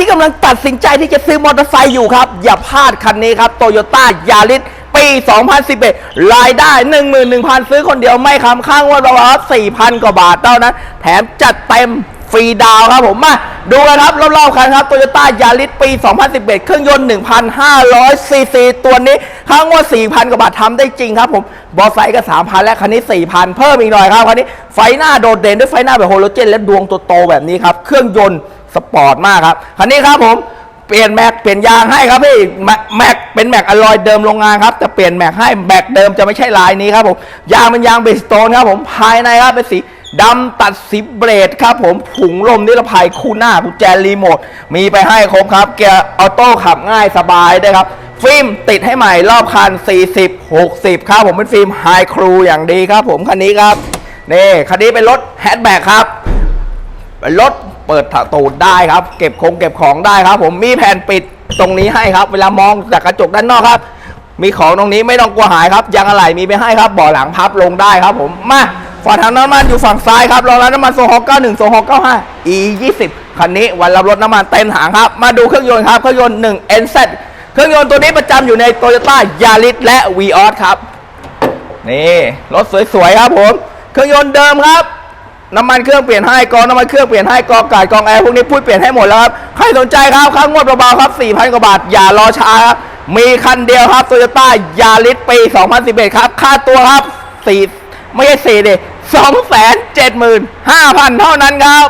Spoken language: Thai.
ที่กำลังตัดสินใจที่จะซื้อมอเตอร์ไซค์อยู่ครับ อย่าพลาดคันนี้ครับโตโยต้ายาริสปี 2011 รายได้ 11,000 ซื้อคนเดียวไม่ค้ำข้างว่าประมาณ4,000 กว่าบาทเท่านั้น แถมจัดเต็มฟรีดาวครับผมมาดูกันครับรอบๆคันครับโตโยต้ายาริสปี 2011 เครื่องยนต์ 1,500 ซีซี ตัวนี้ข้างว่า 4,000 กว่าบาททำได้จริงครับผม บอสไซค์ก็ 3,000 และคันนี้ 4,000 เพิ่มอีกหน่อยครับคันนี้ไฟหน้าโดดเด่นด้วยไฟหน้าแบบโฮโลเจน และดวงโตๆแบบนี้ครับ เครื่องยนต์ สปอร์ตมากครับ คันนี้ครับผมเปลี่ยนแม็กเปลี่ยนยางให้ครับพี่แม็กเป็นแม็กอลลอยเดิมโรงงานครับแต่เปลี่ยนแม็กให้แม็กเดิมจะไม่ใช่ลายนี้ครับผมยางเป็นยางเบสโตนครับผมภายในครับเป็นสีดำตัดสีเบรดครับผมผุงลมนิรภัยคู่หน้ากุญแจรีโมทมีไปให้ครบครับเกียร์ออโต้ขับง่ายสบายด้วยครับฟิล์มติดให้ใหม่รอบคัน 40 60 ครับผมเป็นฟิล์มไฮครูอย่างดีครับผมคันนี้ครับนี่คันนี้เป็นรถแฮชแบ็กครับรถ เปิดตูดได้ครับ เก็บคงเก็บของได้ครับ ผมมีแผ่นปิดตรงนี้ให้ครับ เวลามองจากกระจกด้านนอกครับ มีของตรงนี้ไม่ต้องกลัวหายครับยางอะไหล่มีไปให้ครับเบ่อหลังพับลงได้ครับ ผมมาฝาถังน้ำมันอยู่ฝั่งซ้ายครับรองรับน้ำมันโซฮอล์91โซฮอล์95 e 20คันนี้วันรับรถน้ำมันเต็มถังครับ มาดูเครื่องยนต์ครับเครื่องยนต์1 NZ เครื่องยนต์ตัวนี้ประจำอยู่ใน Toyota Yaris และ Vios ครับนี่รถสวยๆครับผม เครื่องยนต์เดิมครับ น้ำมันเครื่องเปลี่ยนให้กองน้ำมันเครื่องเปลี่ยนให้กองกาดกองแอร์พวกนี้พูดเปลี่ยนให้หมดแล้วครับใครสนใจครับค่างวดเบาๆครับ4,000กว่าบาทอย่ารอช้าครับมีคันเดียวครับโตโยต้ายาริสปี 2011 ครับ ค่าตัวครับ4ไม่ใช่4ดิ275,000 เท่านั้นครับ